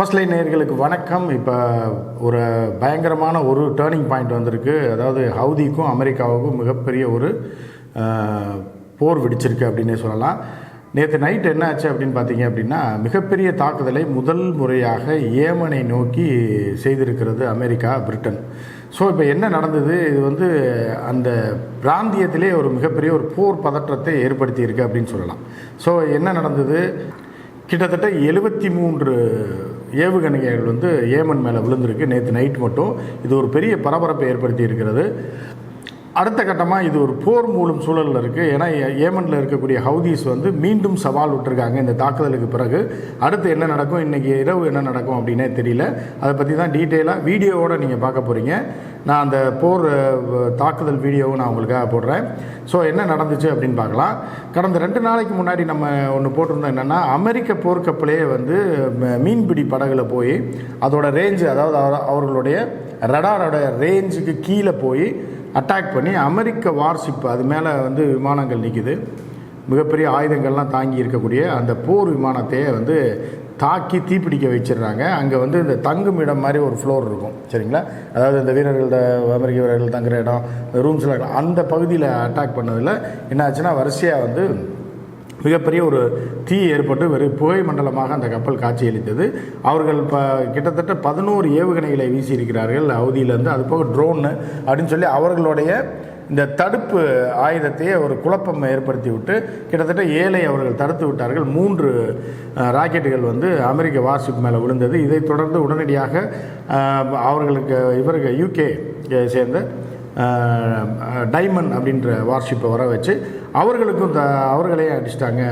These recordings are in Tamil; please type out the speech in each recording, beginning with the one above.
ஃபஸ்ட் லைன் நேர்களுக்கு வணக்கம். இப்போ ஒரு பயங்கரமான ஒரு டேர்னிங் பாயிண்ட் வந்திருக்கு. அதாவது ஹவுதிக்கும் அமெரிக்காவுக்கும் மிகப்பெரிய ஒரு போர் வெடிச்சிருக்கு அப்படின்னே சொல்லலாம். நேற்று நைட் என்ன ஆச்சு அப்படின்னு பார்த்தீங்க அப்படின்னா மிகப்பெரிய தாக்குதலை முதல் முறையாக ஏமனை நோக்கி செய்திருக்கிறது அமெரிக்கா பிரிட்டன். ஸோ இப்போ என்ன நடந்தது? இது வந்து அந்த பிராந்தியத்திலே ஒரு மிகப்பெரிய ஒரு போர் பதற்றத்தை ஏற்படுத்தி இருக்கு அப்படின்னு சொல்லலாம். ஸோ என்ன நடந்தது? கிட்டத்தட்ட எழுபத்தி மூன்று ஏவுகணைகள் வந்து ஏமன் மேலே விழுந்திருக்கு. நேற்று நைட் மட்டும். இது ஒரு பெரிய பரபரப்பை ஏற்படுத்தி இருக்கிறது அடுத்த கட்டமாக இது ஒரு போர் மூலம் சூழலில் இருக்குது ஏன்னா ஏமனில் இருக்கக்கூடிய ஹவுதீஸ் வந்து மீண்டும் சவால் விட்டுருக்காங்க இந்த தாக்குதலுக்கு பிறகு. அடுத்து என்ன நடக்கும்? இன்றைக்கி இரவு என்ன நடக்கும் அப்படின்னே தெரியல. அதை பற்றி தான் டீட்டெயிலாக வீடியோவோடு நீங்கள் பார்க்க போகிறீங்க நான் அந்த போர் தாக்குதல் வீடியோவும் நான் உங்களுக்காக போடுறேன். ஸோ என்ன நடந்துச்சு அப்படின்னு பார்க்கலாம். கடந்த ரெண்டு நாளைக்கு முன்னாடி நம்ம ஒன்று போட்டிருந்தோம் என்னென்னா அமெரிக்க போர்க்கப்பலே வந்து ம- மீன்பிடி படகுல போய் அதோட ரேஞ்சு அதாவது அவர்களுடைய ரடாரோட ரேஞ்சுக்கு கீழே போய் அட்டாக் பண்ணி அமெரிக்க வார்ஷிப் அது மேலே வந்து விமானங்கள் நிற்குது மிகப்பெரிய ஆயுதங்கள்லாம் தாங்கி இருக்கக்கூடிய அந்த போர் விமானத்தையே வந்து தாக்கி தீப்பிடிக்க வச்சிடுறாங்க. அங்கே வந்து இந்த தங்கும் இடம் மாதிரி ஒரு ஃப்ளோர் இருக்கும். சரிங்களா? அதாவது இந்த வீரர்களோட அமெரிக்க வீரர்கள் தங்குற இடம் ரூம்ஸ்லாம் அந்த பகுதியில் அட்டாக் பண்ணதில் என்னாச்சுன்னா வரிசையாக வந்து மிகப்பெரிய ஒரு தீ ஏற்பட்டு வெறும் புகை மண்டலமாக அந்த கப்பல் காட்சியளித்தது. அவர்கள் இப்போ கிட்டத்தட்ட பதினோரு ஏவுகணைகளை வீசியிருக்கிறார்கள் அவதியிலேருந்து. அது போக ட்ரோன்னு அப்படின்னு சொல்லி அவர்களுடைய இந்த தடுப்பு ஆயுதத்தையே ஒரு குழப்பம் ஏற்படுத்தி விட்டு கிட்டத்தட்ட ஏழை அவர்கள் தடுத்து விட்டார்கள். மூன்று ராக்கெட்டுகள் வந்து அமெரிக்க வார்ஷிப் மேலே விழுந்தது. இதைத் தொடர்ந்து உடனடியாக அவர்களுக்கு இவருக்கு யூகே சேர்ந்த டைமண்ட் அப்படின்ற வார்ஷிப்பை வர வச்சு அவர்களுக்கும் த அவர்களே அடிச்சிட்டாங்க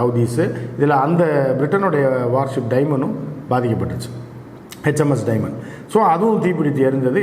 ஹவுதீஸு இதில் அந்த பிரிட்டனுடைய வார்ஷிப் டைமண்டும் பாதிக்கப்பட்டுச்சு. ஹெச்எம்எஸ் டைமண்ட் ஸோ அதுவும் தீப்பிடித்து எரிந்தது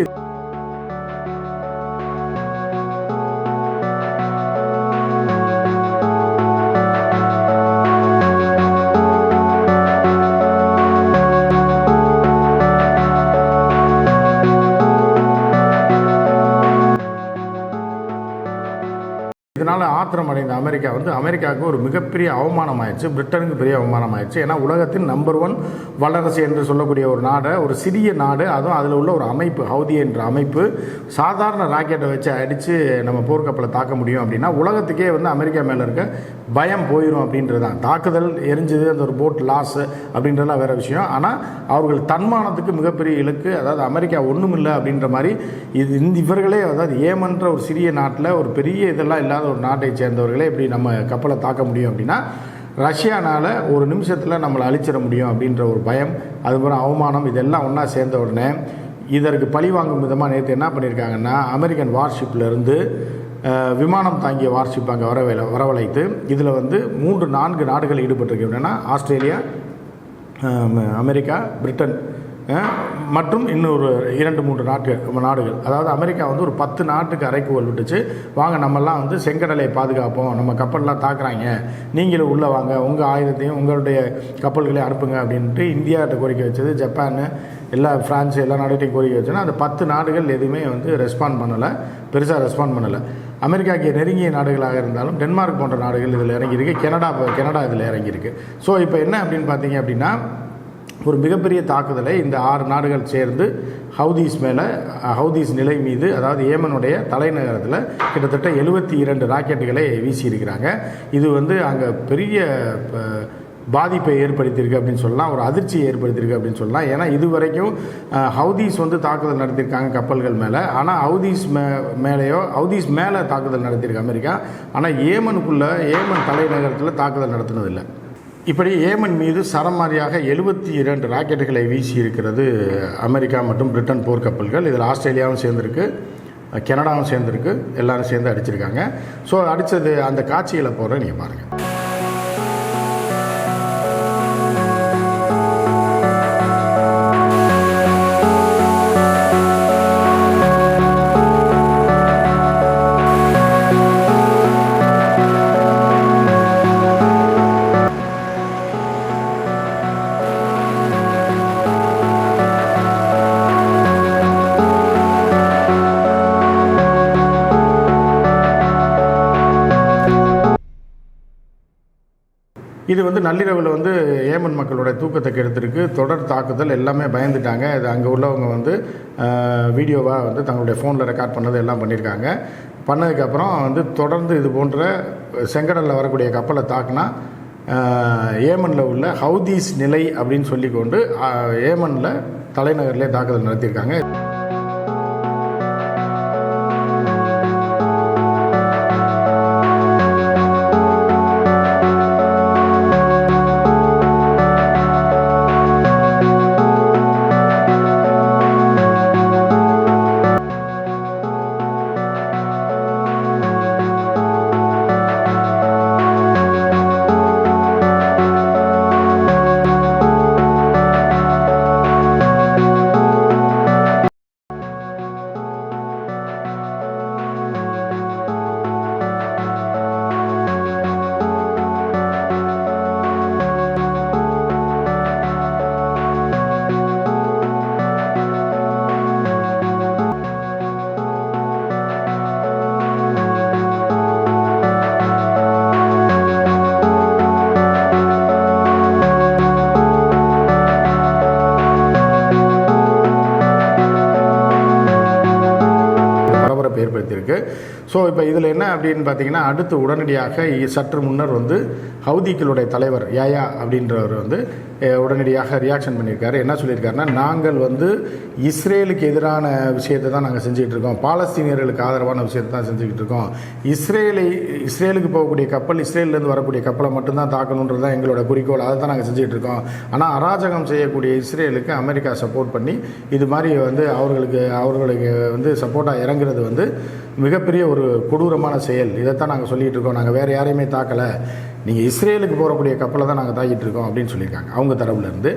இதனால் ஆத்திரம் அடைந்த அமெரிக்கா வந்து அமெரிக்காவுக்கு ஒரு மிகப்பெரிய அவமானம் ஆயிடுச்சு பிரிட்டனுக்கு பெரிய அவமானம் ஆயிடுச்சு ஏன்னா உலகத்தின் நம்பர் ஒன் வல்லரசு என்று சொல்லக்கூடிய ஒரு நாடை ஒரு சிறிய நாடு அதுவும் அதில் உள்ள ஒரு அமைப்பு ஹவுதி என்ற அமைப்பு சாதாரண ராக்கெட்டை வச்சு அடித்து நம்ம போர்க்கப்பலை தாக்க முடியும் அப்படின்னா உலகத்துக்கே வந்து அமெரிக்கா மேலே இருக்க பயம் போயிடும் அப்படின்றது தான் தாக்குதல் எரிஞ்சது அந்த ஒரு போட் லாஸ் அப்படின்றதெல்லாம் வேறு விஷயம். ஆனால் அவர்கள் தன்மானத்துக்கு மிகப்பெரிய இலக்கு அதாவது அமெரிக்கா ஒன்றும் இல்லை அப்படின்ற மாதிரி இது இந்த இவர்களே அதாவது ஏமன்ற ஒரு சிறிய நாட்டில் ஒரு பெரிய இதெல்லாம் இல்லாத ஒரு நாட்டை சேர்ந்தவர்களை எப்படி நம்ம கப்பலை தாக்க முடியும் அப்படின்னா ரஷ்யானால் ஒரு நிமிஷத்தில் நம்மளை அழிச்சிட முடியும் அப்படின்ற ஒரு பயம் அதுபோல் அவமானம் இதெல்லாம் ஒன்றா சேர்ந்த உடனே இதற்கு பழி வாங்கும் விதமாக நேற்று என்ன பண்ணியிருக்காங்கன்னா அமெரிக்கன் வார்ஷிப்லேருந்து விமானம் தாங்கிய வார்ஷிப் அங்கே வரவழை வரவழைத்து இதில் வந்து மூன்று நான்கு நாடுகள் ஈடுபட்டிருக்கு. என்னென்னா ஆஸ்திரேலியா அமெரிக்கா பிரிட்டன் மற்றும் இன்னொரு இரண்டு மூன்று நாட்கள் நாடுகள். அதாவது அமெரிக்கா வந்து ஒரு பத்து நாட்டுக்கு அரைக்குவல் விட்டுச்சு. வாங்க நம்மெல்லாம் வந்து செங்கடலை பாதுகாப்போம். நம்ம கப்பல்லாம் தாக்குறாங்க. நீங்களும் உள்ளே வாங்க. உங்கள் ஆயுதத்தையும் உங்களுடைய கப்பல்களையும் அனுப்புங்க அப்படின்ட்டு இந்தியாட்ட கோரிக்கை வச்சது. ஜப்பான் எல்லா ஃப்ரான்ஸ் எல்லா நாடுகிட்டையும் கோரிக்கை வச்சோன்னா அந்த பத்து நாடுகள் எதுவுமே வந்து ரெஸ்பாண்ட் பண்ணலை. பெருசாக ரெஸ்பாண்ட் பண்ணலை. அமெரிக்காவுக்கு நெருங்கிய நாடுகளாக இருந்தாலும் டென்மார்க் போன்ற நாடுகள் இதில் இறங்கியிருக்கு. கனடா கனடா இதில் இறங்கியிருக்கு. ஸோ இப்போ என்ன அப்படின்னு பார்த்தீங்க அப்படின்னா ஒரு மிகப்பெரிய தாக்குதலை இந்த ஆறு நாடுகள் சேர்ந்து ஹவுதீஸ் மேலே ஹவுதீஸ் நிலை மீது அதாவது ஏமனுடைய தலைநகரத்தில் கிட்டத்தட்ட எழுபத்தி இரண்டு ராக்கெட்டுகளை வீசியிருக்கிறாங்க. இது வந்து அங்கே பெரிய ப- பாதிப்பை ஏற்படுத்தியிருக்கு அப்படின்னு சொல்லலாம் ஒரு அதிர்ச்சியை ஏற்படுத்தியிருக்கு அப்படின்னு சொல்லலாம். ஏன்னா இது வரைக்கும் ஹவுதீஸ் வந்து தாக்குதல் நடத்தியிருக்காங்க கப்பல்கள் மேலே. ஆனால் ஹவுதீஸ் மே மேலேயோ ஹவுதீஸ் மேலே தாக்குதல் நடத்தியிருக்கு அமெரிக்கா. ஆனால் ஏமனுக்குள்ளே ஏமன் தலைநகரத்தில் தாக்குதல் நடத்தினதில்லை. இப்படி ஏமன் மீது சரமாரியாக எழுபத்தி இரண்டு ராக்கெட்டுகளை வீசி இருக்கிறது அமெரிக்கா மற்றும் பிரிட்டன் போர்க்கப்பல்கள் இதில் ஆஸ்திரேலியாவும் சேர்ந்துருக்கு கனடாவும் சேர்ந்துருக்கு எல்லாரும் சேர்ந்து அடிச்சிருக்காங்க. ஸோ அடித்தது அந்த காட்சிகளை போகிற நீங்கள் பாருங்கள் இது வந்து நள்ளிரவில் வந்து ஏமன் மக்களுடைய தூக்கத்தை கெடுத்திருக்கு. தொடர் தாக்குதல் எல்லாமே பயந்துட்டாங்க. இது அங்கே உள்ளவங்க வந்து வீடியோவாக வந்து தங்களுடைய ஃபோனில் ரெக்கார்ட் பண்ணது எல்லாம் பண்ணியிருக்காங்க பண்ணதுக்கப்புறம் வந்து தொடர்ந்து இது போன்ற செங்கடலில் வரக்கூடிய கப்பலை தாக்குனா ஏமனில் உள்ள ஹவுதீஸ் நிலை அப்படின்னு சொல்லிக்கொண்டு ஏமனில் தலைநகர்லேயே தாக்குதல் நடத்தியிருக்காங்க. ஏற்படுத்தியிருக்கு ஸோ இப்போ இதில் என்ன அப்படின்னு பார்த்தீங்கன்னா அடுத்து உடனடியாக சற்று முன்னர் வந்து ஹவுதிக்களுடைய தலைவர் யாயா அப்படின்றவர் வந்து உடனடியாக ரியாக்ஷன் பண்ணியிருக்காரு. என்ன சொல்லியிருக்காருன்னா நாங்கள் வந்து இஸ்ரேலுக்கு எதிரான விஷயத்தை தான் நாங்கள் செஞ்சுக்கிட்டு இருக்கோம். பாலஸ்தீனியர்களுக்கு ஆதரவான விஷயத்தை தான் செஞ்சுக்கிட்டு இருக்கோம். இஸ்ரேலை இஸ்ரேலுக்கு போகக்கூடிய கப்பல் இஸ்ரேலேருந்து வரக்கூடிய கப்பலை மட்டும்தான் தாக்கணுன்றது தான் எங்களோட குறிக்கோள். அதை தான் நாங்கள் செஞ்சுட்டு இருக்கோம். ஆனால் அராஜகம் செய்யக்கூடிய இஸ்ரேலுக்கு அமெரிக்கா சப்போர்ட் பண்ணி இது மாதிரி வந்து அவர்களுக்கு அவர்களுக்கு வந்து சப்போர்ட்டாக இறங்குறது வந்து மிகப்பெரிய ஒரு கொடூரமான செயல். இதைத்தான் நாங்கள் சொல்லிகிட்டு இருக்கோம். நாங்கள் வேறு யாரையுமே தாக்கலை. நீங்கள் இஸ்ரேலுக்கு போகக்கூடிய கப்பலை தான் நாங்கள் தாக்கிட்டு இருக்கோம் அப்படின்னு சொல்லியிருக்காங்க. அவங்க தரப்புலேருந்து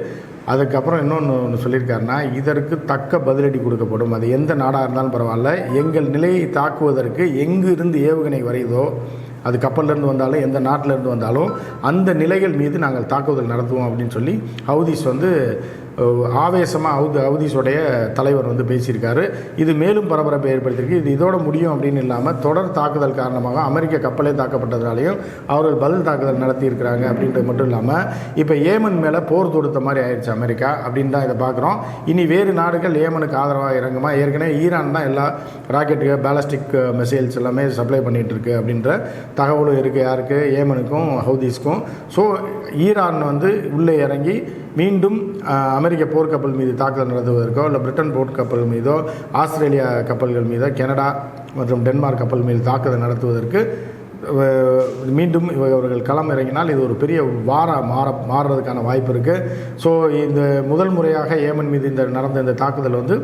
அதுக்கப்புறம் இன்னொன்று ஒன்று சொல்லியிருக்காருன்னா இதற்கு தக்க பதிலடி கொடுக்கப்படும். அது எந்த நாடாக இருந்தாலும் பரவாயில்ல. எங்கள் நிலையை தாக்குவதற்கு எங்கு இருந்து ஏவுகணை வரையுதோ அது கப்பல்லேருந்து வந்தாலும் எந்த நாட்டிலேருந்து வந்தாலும் அந்த நிலைகள் மீது நாங்கள் தாக்குதல் நடத்துவோம் அப்படின்னு சொல்லி ஹவுதிஸ் வந்து ஆவேசமாக அவுதி ஹவுதிஸோடைய தலைவர் வந்து பேசியிருக்காரு. இது மேலும் பரபரப்பை ஏற்படுத்தியிருக்கு. இது இதோட முடியும் அப்படின்னு இல்லாமல் தொடர் தாக்குதல் காரணமாக அமெரிக்க கப்பலே தாக்கப்பட்டதுனாலையும் அவர்கள் பதில் தாக்குதல் நடத்தியிருக்கிறாங்க அப்படின்றது மட்டும் இல்லாமல் இப்போ ஏமன் மேலே போர் தொடுத்த மாதிரி ஆயிடுச்சு அமெரிக்கா அப்படின்னு தான் இதை பார்க்குறோம் இனி வேறு நாடுகள் ஏமனுக்கு ஆதரவாக இறங்குமா? ஏற்கனவே ஈரான் தான் எல்லா ராக்கெட்டுக்கு பேலஸ்டிக் மிசைல்ஸ் எல்லாமே சப்ளை பண்ணிகிட்ருக்கு இருக்கு அப்படின்ற தகவலும் இருக்குது யாருக்கு? ஏமனுக்கும் ஹவுதீஸ்க்கும் ஸோ ஈரான் வந்து உள்ளே இறங்கி மீண்டும் அமெரிக்க போர்க்கப்பல் மீது தாக்குதல் நடத்துவதற்கோ இல்லை பிரிட்டன் போர்க்கப்பல் மீதோ ஆஸ்திரேலியா கப்பல்கள் மீதோ கனடா மற்றும் டென்மார்க் கப்பல் மீது தாக்குதல் நடத்துவதற்கு மீண்டும் இவர்கள் களம் இறங்கினால் இது ஒரு பெரிய வார மாற மாறுறதுக்கான வாய்ப்பு இருக்குது ஸோ இந்த முதல் முறையாக ஏமன் மீது இந்த நடந்த இந்த தாக்குதல் வந்து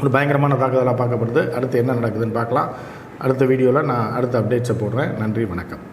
ஒரு பயங்கரமான தாக்குதலாக பார்க்கப்படுது. அடுத்து என்ன நடக்குதுன்னு பார்க்கலாம். அடுத்த வீடியோவில் நான் அடுத்த அப்டேட்ஸை போடுறேன். நன்றி வணக்கம்.